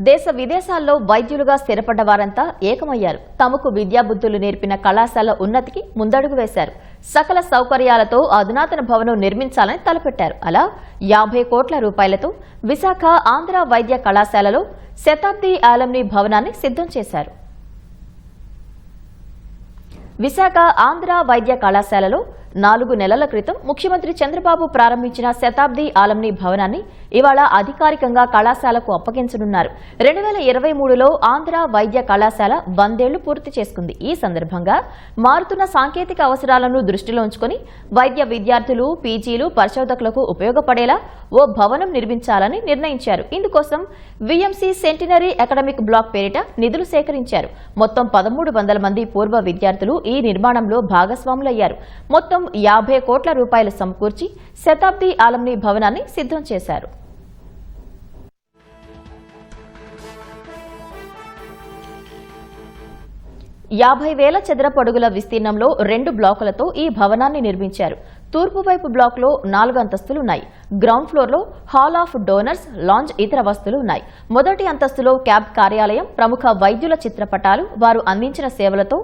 దేశ విదేశాల్లో వైద్యులుగా స్థిరపడ్డ వారంతా ఏకమయ్యారు. తమకు విద్యాబుద్ధులు నేర్పిన కళాశాల ఉన్నతికి ముందడుగు వేశారు. సకల సౌకర్యాలతో అధునాతన భవనం నిర్మించాలని తలపెట్టారు. అలా యాభై కోట్ల రూపాయలతో విశాఖ ఆంధ్ర వైద్య కళాశాలలో శతాబ్ది ఆలంని భవనాన్ని సిద్ధం చేశారు. విశాఖ ఆంధ్ర వైద్య కళాశాలలో నాలుగు నెలల క్రితం ముఖ్యమంత్రి చంద్రబాబు ప్రారంభించిన శతాబ్ది ఆలంని భవనాన్ని ఇవాళ అధికారికంగా కళాశాలకు అప్పగించనున్నారు. రెండు వేల ఇరవై మూడులో ఆంధ్ర వైద్య కళాశాల వందేళ్ళు పూర్తి చేసుకుంది. ఈ సందర్భంగా మారుతున్న సాంకేతిక అవసరాలను దృష్టిలో ఉంచుకొని వైద్య విద్యార్థులు పీజీలు పరిశోధకులకు ఉపయోగపడేలా ఓ భవనం నిర్మించాలని నిర్ణయించారు. ఇందుకోసం విఎంసీ సెంటినరీ అకాడమిక్ బ్లాక్ పేరిట నిధులు సేకరించారు. మొత్తం పదమూడు వందల మంది పూర్వ విద్యార్థులు ఈ నిర్మాణంలో భాగస్వాములయ్యారు. మొత్తం యాభై కోట్ల రూపాయలు సమకూర్చి శతాబ్ది ఆలంని భవనాన్ని సిద్ధం చేశారు. యాభై వేల చదరపు అడుగుల విస్తీర్ణంలో రెండు బ్లాకులతో ఈ భవనాన్ని నిర్మించారు. తూర్పు వైపు బ్లాక్లో నాలుగు అంతస్తులున్నాయి. గ్రౌండ్ ఫ్లోర్లో హాల్ ఆఫ్ డోనర్స్ లాంజ్ ఇతర వస్తువులు ఉన్నాయి. మొదటి అంతస్తులో క్యాబ్ కార్యాలయం ప్రముఖ వైద్యుల చిత్రపటాలు వారు అందించిన సేవలతో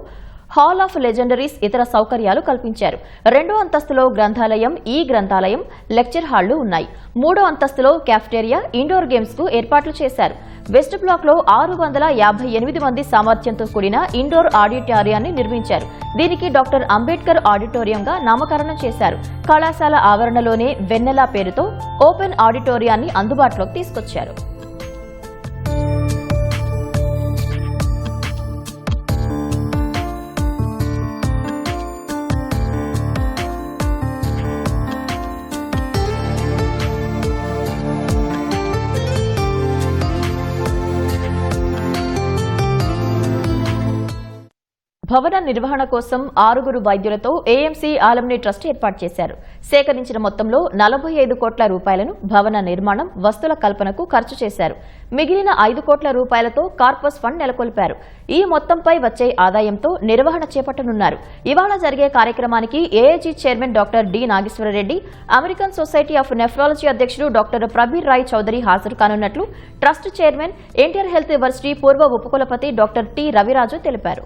హాల్ ఆఫ్ లెజెండరీస్ ఇతర సౌకర్యాలు కల్పించారు. రెండో అంతస్తులో గ్రంథాలయం ఈ గ్రంథాలయం లెక్చర్ హాళ్ళు ఉన్నాయి. మూడో అంతస్తులో క్యాఫ్టేరియా ఇండోర్ గేమ్స్కు ఏర్పాట్లు చేశారు. వెస్ట్ బ్లాక్లో ఆరు వందల యాభై ఎనిమిది మంది సామర్థ్యంతో కూడిన ఇండోర్ ఆడిటోరియాన్ని నిర్మించారు. దీనికి డాక్టర్ అంబేద్కర్ ఆడిటోరియంగా నామకరణం చేశారు. కళాశాల ఆవరణలోనే వెన్నెల పేరుతో ఓపెన్ ఆడిటోరియాన్ని అందుబాటులోకి తీసుకొచ్చారు. భవన నిర్వహణ కోసం ఆరుగురు వైద్యులతో ఏఎంసీ ఆలంని ట్రస్ట్ ఏర్పాటు చేశారు. సేకరించిన మొత్తంలో నలభై ఐదు కోట్ల రూపాయలను భవన నిర్మాణం వస్తుల కల్పనకు ఖర్చు చేశారు. మిగిలిన ఐదు కోట్ల రూపాయలతో కార్పస్ ఫండ్ నెలకొల్పారు. ఈ మొత్తంపై వచ్చే ఆదాయంతో నిర్వహణ చేపట్టనున్నారు. ఇవాళ జరిగే కార్యక్రమానికి AAG chairman doctor D Nageshwar Reddy American society of nephrology అధ్యక్షుడు డాక్టర్ ప్రబీర్ రాయ్ చౌదరి హాజరు కానున్నట్లు trust chairman NTR health university పూర్వ ఉపకులపతి డాక్టర్ టి రవిరాజు తెలిపారు.